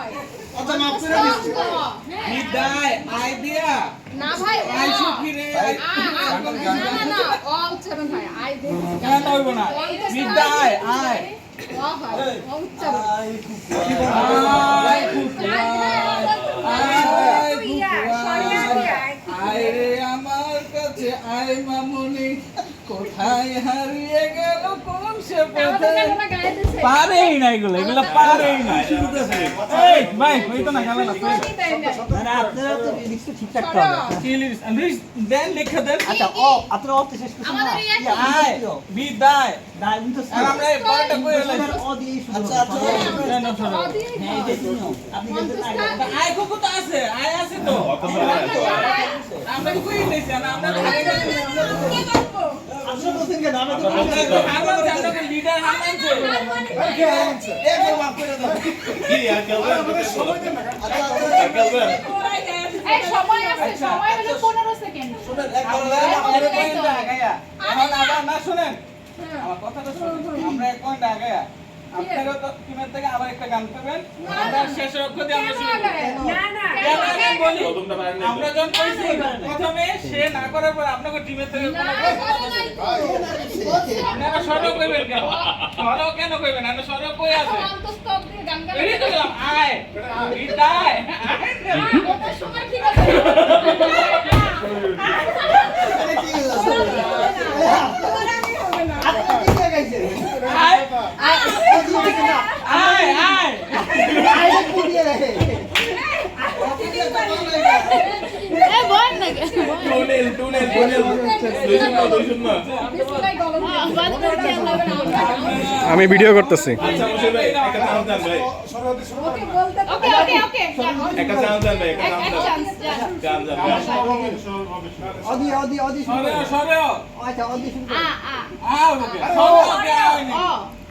হয়। আচ্ছা মাফ করে দিচ্ছি। বিদায় আই না ভাই আই সুখী রে আ, আ, না না না অ উচ্চারণ হয়। আই দে কেন হইব না বিদায় আয়। অ হয় অ উচ্চারণ। আয় কুকুর। আয় কুকুর। আয় রে আমার কাছে আয় মামুনি। কোথায় হারিয়ে গেল কোন পারেই না এগুলো এগুলো পারেই না এই ভাই হই তো না খেলা না কোনই দেয় না না আপনারা তো লিখতে ঠিকঠাক তো শোনো, কি লিরিক্স? লিরিক্স দেন লিখে দেন। আচ্ছা ও আপনারা অর্থ শেষ করছেন না? আমাদের এই ইয়া, আয় বিদায়। না উনি তো আর আমরা পরেরটা কই হলো ও দিয়ে শুরু আচ্ছা। আচ্ছা, না, না, শোনো। অ দিয়েই হ্যাঁ হয়। তো। আপনি আয় কুকু তো আছে আয় আছে তো। আমরা কই নিছি? আমরা গেছি আপনারা বলছেন কেন? আমরা তো আমরা তো আমরা লিডার হারমান ছে একবার মাফ করে দাও আমাদের সময় দেন না আচ্ছা আচ্ছা এই সময় আছে সময় হলো 15 সেকেন্ড শুনেন একবার আমরা আমাদের পয়েন্ট আগায়া এখন আবার না শুনেন হ্যাঁ। আমার কথাটা শুনুন আমরা এক পয়েন্ট আগায়া আপনারা তো টিমের থেকে আবার একটা গান করবেন আমরা শেষ অক্ষর দিয়ে আমরা শুরু না না কেন আমি বলি আমরা যখন কইছি প্রথমে সে না করার পর আপনাকে টিমের থেকে আপনারা সরব কইবেন কেন সরব কেন কইবেন আমরা সরব কই আছে তো বললাম, আয় বিদায় ওটার সময় ঠিক আছে এটা কি আছে আপনারা কি দিয়ে গাইছেন? আয় ও দিয়ে গেছে না। আয় আয় আরে কি দিয়ে গাইছে? এ বল না টুনেল টুনেল টুনেল বিসমিল্লাহ গলম বাদ করে দিয়ে হবে না আমি ভিডিও করতেছি। আচ্ছা,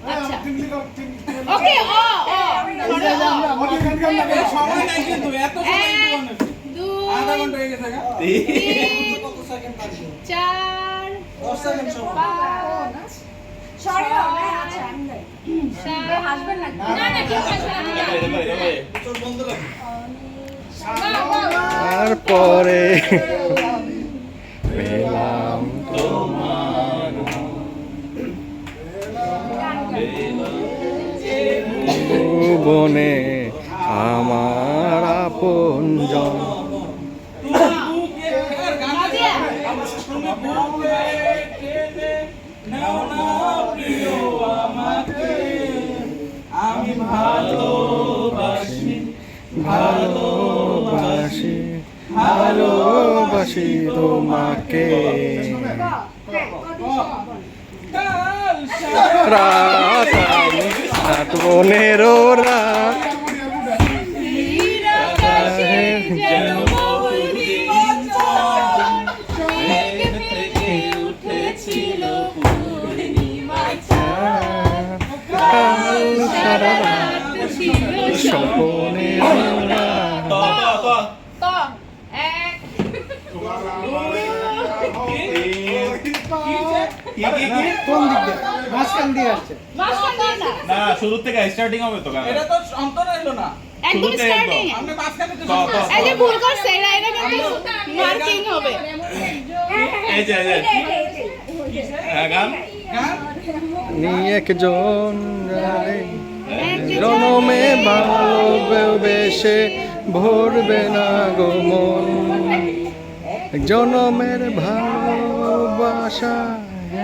আচ্ছা। ওকে সময় নাই কিন্তু এত সময় দুই আধা ঘণ্টা হয়ে গেছে কত সেকেন্ড লাগবে চার 10 সেকেন্ড সময় পাঁচ হবে আচ্ছা আমি নাই হাসবেন না কেউ বন্ধ রাখো। তারপরে পেলাম বনে আমার আপন জন। আমি ভালোবাসি ভালোবাসি ভালোবাসি তোমাকে কাল রাত বনেরো রাত যেন মৌরি মেঘ থেকে উঠেছিল পূর্ণিমা চাঁদ। কাল সারা রাত রাত ছিল স্বপনে তো তো তো তো এক কি কি কি কোন দিক? মাঝখান দিয়ে আসছে। না না শুরু থেকে স্টার্টিং হবে তো এটা তো হইল না। একদম স্টার্টিং একদম। মাঝখানে তো তো, শুরু তো, করছেন। এই যে ভুল করছে এটা এটা কিন্তু মার্কিং হবে। এই যে এই যে। হ্যাঁ গান? গান? নিয়ে একজন জনমে ভালোবেসে ভরবে না গো মন। জনমের ভালোবাসা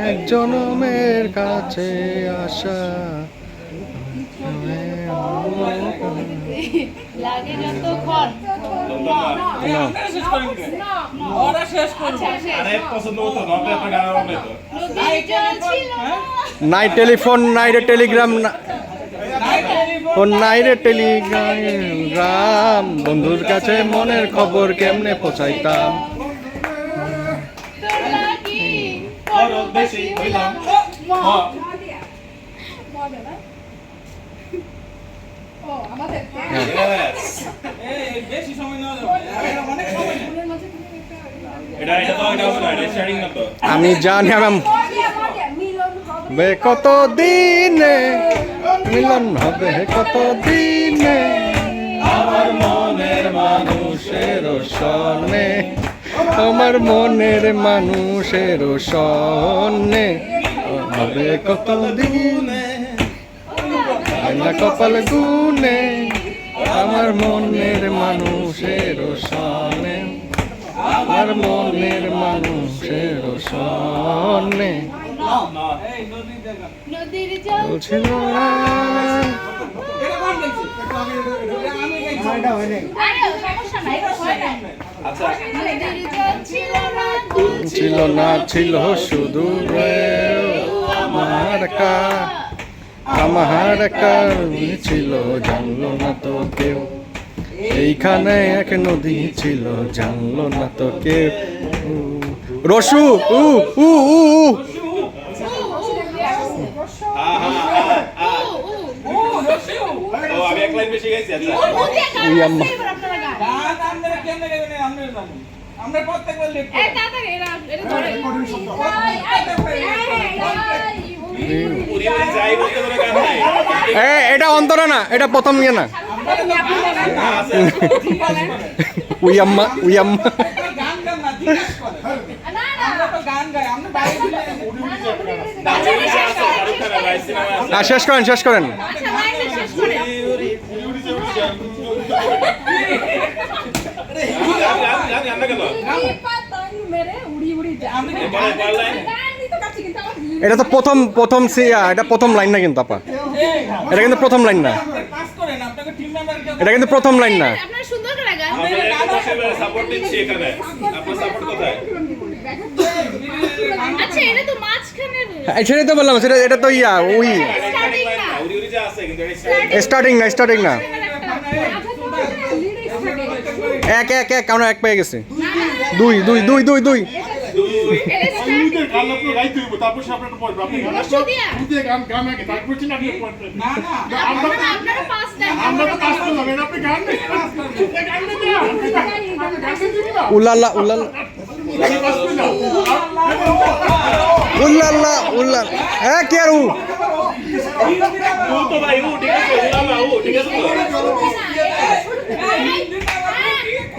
এক জনমের কাছে আসা। আচ্ছা হ্যাঁ? নাই টেলিফোন নাই রে টেলিগ্রাম ও নাই রে টেলিগ্রাম। বন্ধুর কাছে মনের খবর কেমনে পৌঁছাইতাম তোর লাগি বড় বেশি হইলাম হ ও আমাদের Yes. এই বেশি সময় নেওয়া যাবে না। আর অনেক সময় নেই। এটা এটা তো এটা হবে না এটা স্টার্টিং না তো আমি জানি বে কত দিনে মিলন হবে কত দিনে? আমার মনের মানুষের আমার মনের মানুষের সন্নে হবে কত দিনে কপাল গুনে আমার মনের মানুষের সনে আমার মনের মানুষের স্বর্ণে। বলছিল ছিল না ছিল শুধু আমার কা। আমার কারণে ছিল জানলো না তো কেউ। এইখানে এক নদী ছিল জানলো না তো কেউ। রসু উ উ উ উ হ্যাঁ হ্যাঁ হ্যাঁ, হ্যাঁ। ও আমি এক লাইন বেশি গাইছি আচ্ছা। আমরা প্রত্যেকবার লিখ এই এরা এটা ধরে। এটা অন্তরা না এটা প্রথম ইয়ে না। আছে উই আম্মা উই আম্মা। গান গান না জিজ্ঞেস করে। আমরা তো গান গাই আমরা বাইরে দিলে দাঁড়িয়ে আছে শাহরুখ খানের ভাই সিনেমা আছে আর শেষ করেন শেষ করেন। এটা তো প্রথম প্রথম এটা প্রথম লাইন না কিন্তু আপা। এটা কিন্তু প্রথম লাইন না। এটা কিন্তু প্রথম লাইন না। সেটাই তো বললাম সেটা এটা তো ইয়া উই স্টার্টিং না। স্টার্টিং না। এক এক এক আমরা এক পেয়ে গেছে। দুই দুই দুই দুই দুই। উল্লাল্লা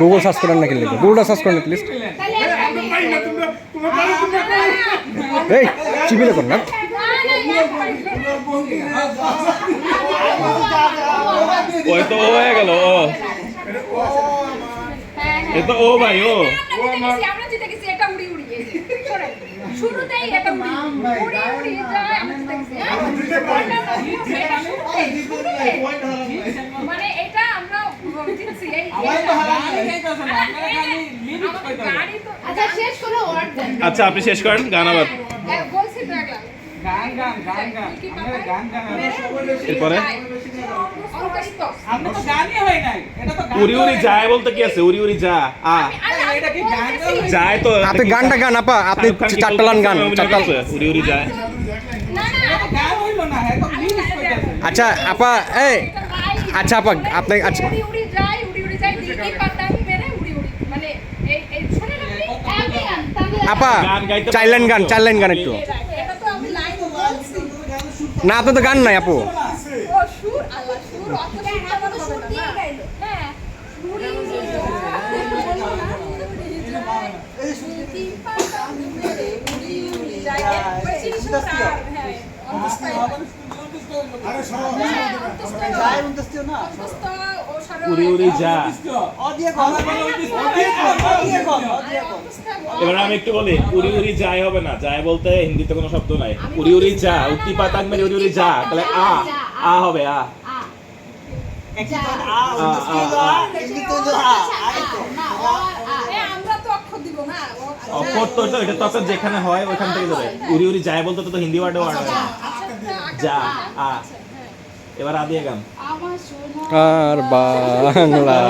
গুগল সার্চ করেন নাকি লিখে গুগলটা সার্চ করেন প্লিজ না এই চিবিলে কর না। ওই তো ও হয়ে গেল ও। এ তো ও ভাই ও। আমরা জিতে গেছি এটা উড়ি শুরুতেই এটা উড়ি উড়ি যায় আমরা জিতে গেছি হ্যাঁ? মানে এটা আমরা জিতছি এই আচ্ছা শেষ করে ওয়ার্ড আচ্ছা আপনি শেষ করেন গান আবার। উড়ি উড়ি যায় বলতে কি আছে? উড়ি উড়ি যা আ। নাই। এটা কি গান যায় তো। আপনি গানটা গান আপা। আপনি শাহরুখ চারটা লান গান। উড়ি উড়ি যায়। আচ্ছা আপা এই আচ্ছা আপা আপনি আচ্ছা। আপা লাইন গান চার লাইন গান একটু এটা তো আমি লাইন বলছি না আপনার তো গান নাই আপু ও সুর আল্লাহ সুর অত সুর তো সুর দিয়ে গাইলো হ্যাঁ উড়ি উড়ি হ্যাঁ যা অদিয়ে এবার আমি একটু বলি উড়ি উড়ি যায় হবে না যায় বলতে হিন্দিতে কোনো শব্দ নাই। উড়ি উড়ি যা উত্তি পাতাক মেরে উড়ি উড়ি যা তাহলে আ আ হবে আ। এ, আমরা তো অক্ষর দিব না ও- অক্ষর তো এটা- এটা তখন যেখানে হয় ওখান থেকে ধরে। উড়ি উড়ি যায় বলতে তো হিন্দি ওয়ার্ডে ওয়ার্ড আচ্ছা, যা আচ্ছা, আ। আচ্ছা। এবার আদিয়া গান। আর বাংলা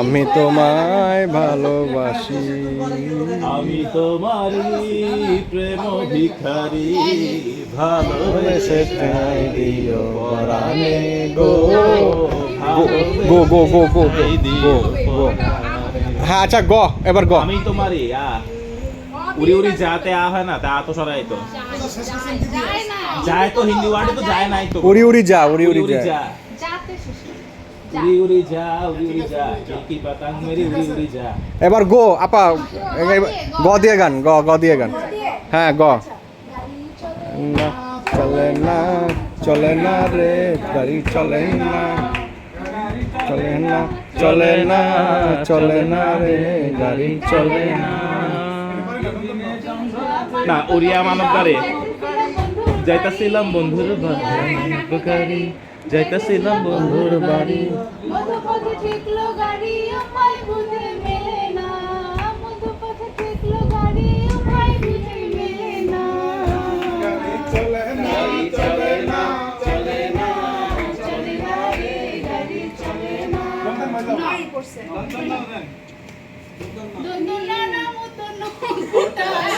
আমি তোমায় ভালোবাসি। আমি তোমার প্রেম ভিখারি ভালোবেসে তাই দিও পরাণে গো। গো গো গো গো গো হ্যাঁ আচ্ছা গ এবার গ। আমি তোমারই আ উড়ি উড়ি যাতে আ হয় না তা তো সরাই তো। যায় তো হিন্দি ওয়ার্ডে তো যায় নাই তো। উড়ি উড়ি যা উড়ি উড়ি যা। উড়ি উড়ি যা উড়ি উড়ি যা। কি পাতাং মেরি উড়ি উড়ি যা। এবার গো আপা গ দিয়ে গান গ গ দিয়ে গান। হ্যাঁ গ। না চলে না চলে না রে গাড়ি চলে না। চলে না চলে না চলে না রে গাড়ি চলে না। না ওড়িয়া মানব গারে যাইতাছিলাম বন্ধুর বাড়ি যাইতাছিলাম বন্ধুর বাড়ি। মধুপথে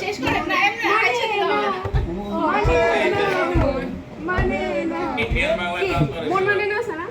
শেষ করে না। এমনি আইছে দিল না। মানে না। মন মানে না।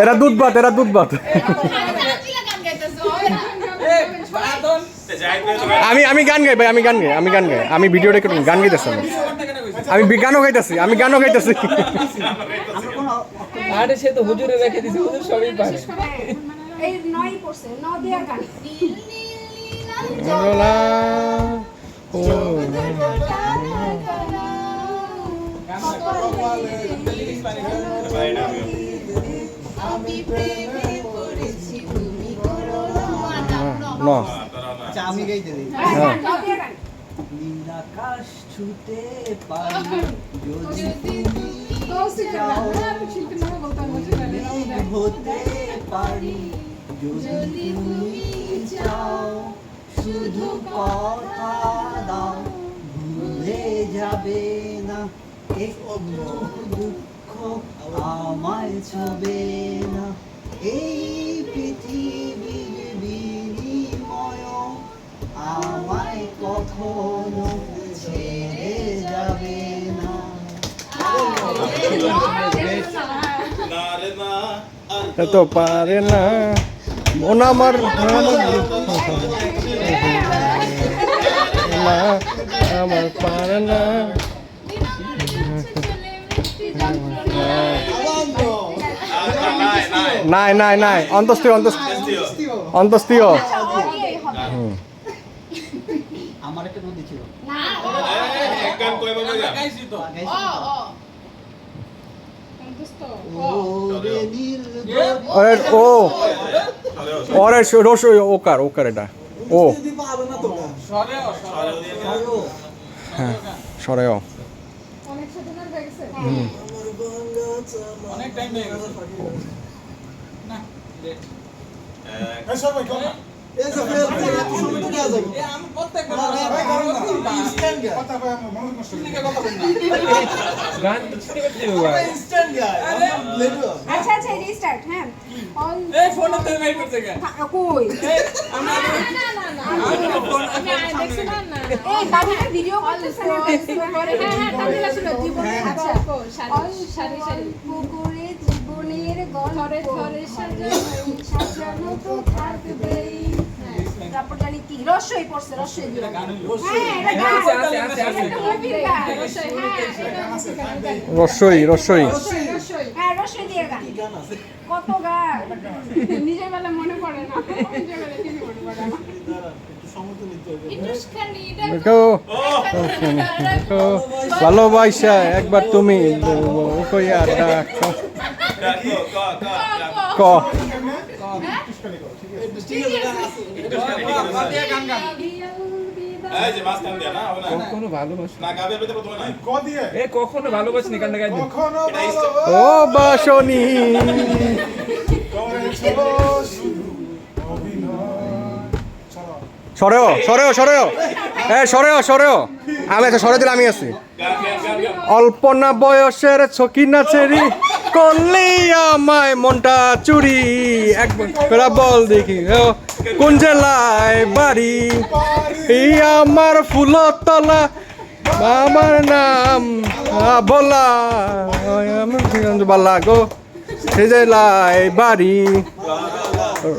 এরা দুধ ভাত এরা দুধ ভাত আমি আমি গান গাই ভাই আমি গান গাই আমি গান গাই। আমি ভিডিও রেকর্ড গান গাইতেছি আমি বিশ্বকর্তা কেন কইছে আমি বি- গানও গাইতেছি আমি গানও গাইতেছি। আরে সে তো হুজুরে রেখে দিছে হুজুর সবই পারে। এই নয় পড়ছে ন দিয়া গান। রোলা, ও, ন। আচ্ছা আমি গাইতে দিই নীল আকাশ ছুতে পারি। যদি হতে পারি। যদি তুমি চাও শুধু কথা দাও ভুলে ভুলে যাবে না। একটু দুঃখ আমায় ছবে না। এই পৃথিবীর বিনিময় আমায় কখনো ছেড়ে যাবে না। না রে না আর এত পারে না। মন আমার না আমার পারে না। নাই নাই নাই নাই। নাই অন্তস্তীয় অন্তস্তীয় অন্তস্তীয় হুম। আমার একটা নদী ছিল এক গান কয়বার কইরা লাগাইছি তো। ওরে নীল ওরে ও। ওরে রস ওকার ওকার এটা? ও। হ্যাঁ অনেক আমি আচ্ছা আচ্ছা হ্যাঁ ভিডিও হ্যাঁ হ্যাঁ জীবনের। গল্প থাকবেই তারপর জানি কি? রসই পড়ছে রসই দিয়ে। হ্যাঁ হ্যাঁ গান। রসই রসই হ্যাঁ রসই দিয়ে গান। কত গান? নিজের বেলা মনে পড়ে না। নিজের বেলা কিছু মনে পড়ে না? একটুখানি এটা দেখো দেখো, ভালোবাসা একবার তুমি ক কখনো ভালোবাসনি এ কান্না ইষ্ট- ও বাসনি সরেও সরেও সরেও। এ সরেও সরেও। আমি আচ্ছা সরে দিলে আমি আছি। অল্পনা বয়সের ছকি নাচেরি করলি আমায় মনটা চুরি। একবার বল দেখি কোন জেলায় বাড়ি? এই আমার ফুলতলা, আমার নাম বলা বালা গো, সে জেলায় বাড়ি।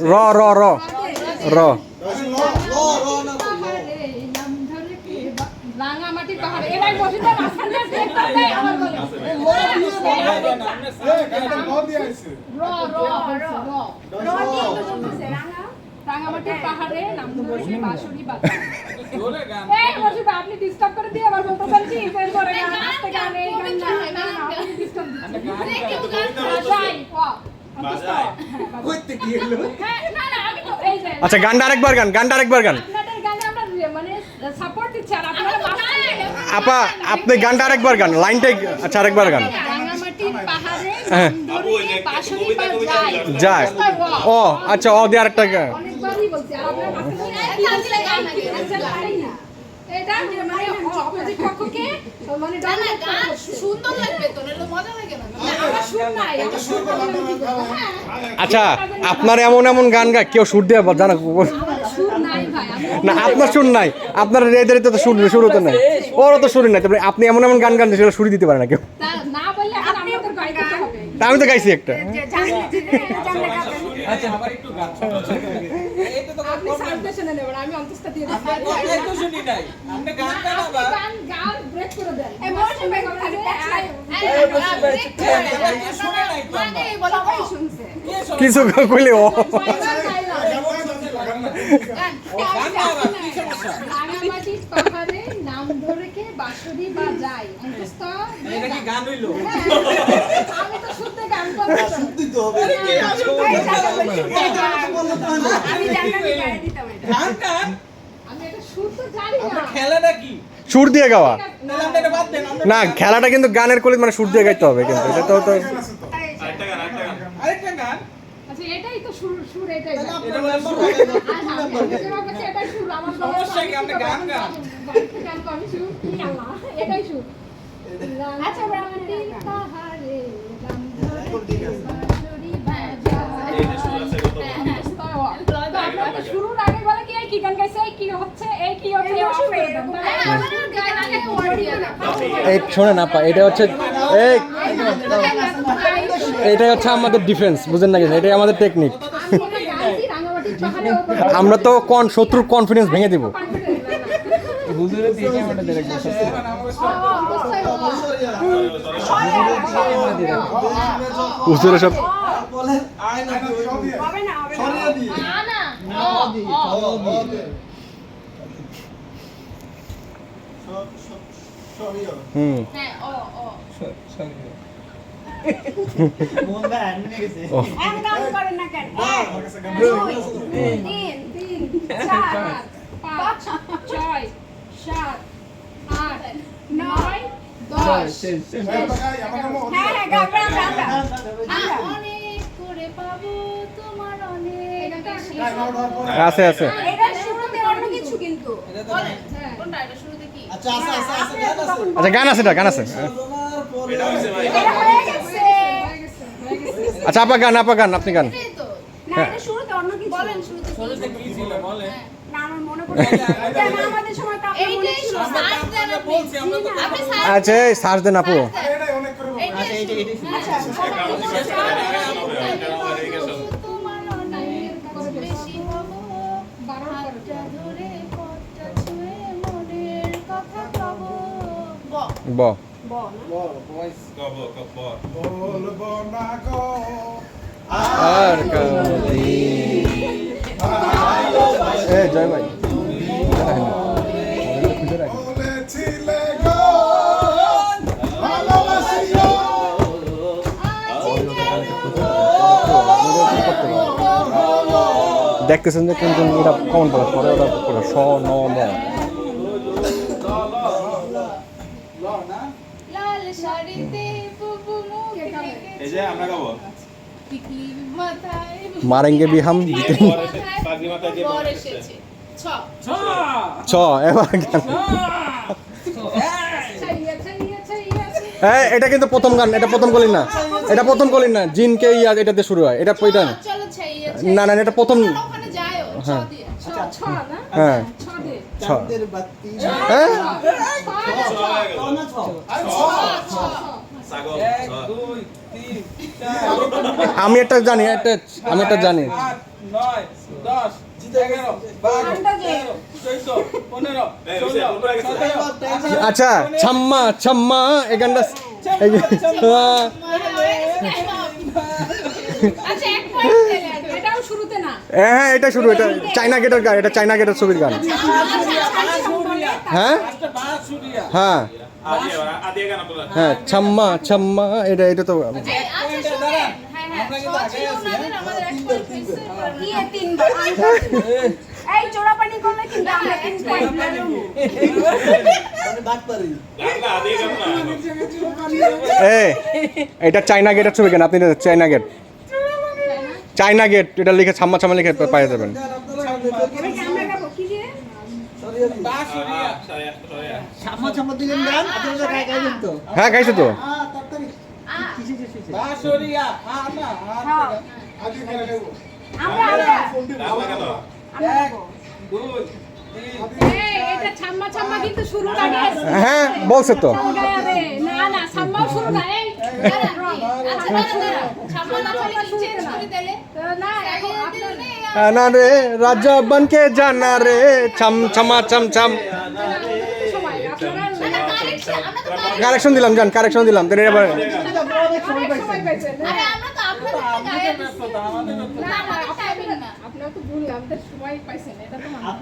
র র র র পাহাড়ে নাম ধরে কে বা- রাঙামাটি পাহাড়ে এরাই বসে মাঝখানে ব্রেক করে আমার বলে এটা ক দিয়ে আইছে র র র র রনি তো চলতেছে রাঙা রাঙামাটির পাহাড়ে বাঁশরি এই বসে আপনি ডিস্টার্ব করে দিয়ে আবার করে গান। আস্তে গান এই গান না আপনি ডিস্টার্ব দিচ্ছেন আচ্ছা গানটা আরেকবার গান গানটা আরেকবার গান মানে আপা আপনি গানটা আরেকবার গান লাইনটাই আচ্ছা আরেকবার গান। যায়। ও আচ্ছা ও দিয়ে আরেকটা আচ্ছা মানে মানে? হ্যাঁ আচ্ছা আপনার এমন এমন গান গায় কেউ সুর দিয়ে জানা। না আপনার সুর নাই আপনার রেদের তো সুর সুর তো নাই। ওরও তো সুর নাই তারপরে আপনি এমন এমন গান গান সেটা সুর দিতে পারে না কেউ তা না বললে এখন আমাদের গাই করতে হবে তা আমি তো গাইছি একটা। আচ্ছা। মানে? কিছু কইলে ও। নাম ধরে কে বাজায় অন্তস্থ এটা কি গান হইল সুর তো জানি না খেলাটা কি সুর দিয়ে গাওয়া। না খেলাটা কিন্তু গানের কলি মানে সুর দিয়ে গাইতে হবে কিন্তু এটা তো তো আচ্ছা এই কি হচ্ছে এই কি হচ্ছে এই শোনেন আপা এটা হচ্ছে এই এটাই হচ্ছে আমাদের ডিফেন্স বুঝেন না কিন্তু এটাই আমাদের টেকনিক এটা। আমরা তো কন শত্রুর কনফিডেন্স ভেঙে দিব। হুজুরে সব বলে আয় না তুই হবে না, হবে না। সরিয়ে দি না, না। না দি ও দি সরিয়ে হুম হ্যাঁ, ও, ও। সরি মন দা এমনি গেছে ও এক count করেন না কেন? এক, দুই, তিন, তিন, চার, চার, ছয়, সাত, আট, নয়, দশ। হ্যাঁ, হ্যাঁ, আছে আছে শুরুতে অন্য কিছু কিন্তু। কোনটা এটা শুরুতে কি আচ্ছা আচ্ছা আচ্ছা আচ্ছা গান আছে আচ্ছা গান আছে হয়ে। হয়ে হয়ে। আচ্ছা আপা গান আপা গান আপনি গান এটাই তো না, এটা শুরুতে ব। আর এ জয় ভাই। দেখতেছেন যে কোন কোন এটা কমন পড়ে পরে ওটা পড়ে। স, ন, ম। এই যে আমরা গাবো মারেঙ্গে বিহাম ছ এবার এই, এটা কিন্তু প্রথম গান এটা প্রথম কলি না এটা প্রথম কলি না জিনকে ইয়া এটাতে শুরু হয় এটা পয়টা না না, না, এটা প্রথম- হ্যাঁ। হ্যাঁ হ্যাঁ আমি একটা জানি একটা আমি একটা জানি। নয় দশ গেছে। সতেরো আচ্ছা ছাম্মা ছাম্মা এই গানটা আহ, আচ্ছা এক পয়েন্ট দিলে আর কি। এটাও শুরুতে না? হ্যাঁ এটা শুরু এটা চাইনা গেটের গান এটা চাইনা গেটের ছবির গান। হ্যাঁ? হ্যাঁ। হ্যাঁ ছাম্মা ছাম্মা এটা এটা তো এই, আচ্ছা হ্যাঁ হ্যাঁ চোরাপানি করলে কিন্তু আমরা তিন পয়েন্ট। মানে এটা চাইনা গেটের ছবি কেন আপনি চাইনা গেট চাইনা গেট এটা লিখে ছাম্মা ছাম্মা লিখে পাই যাবেন হ্যাঁ গাইছে তো হ্যাঁ বলছে তো। না না শুরু না। না রে রাজা বনকে জানা রে ছাম ছামা ছাম ছাম। কারেকশন দিলাম জান কারেকশন দিলাম। তো এবার আপনারা তো ভুল আমাদের সময় পাইছেন।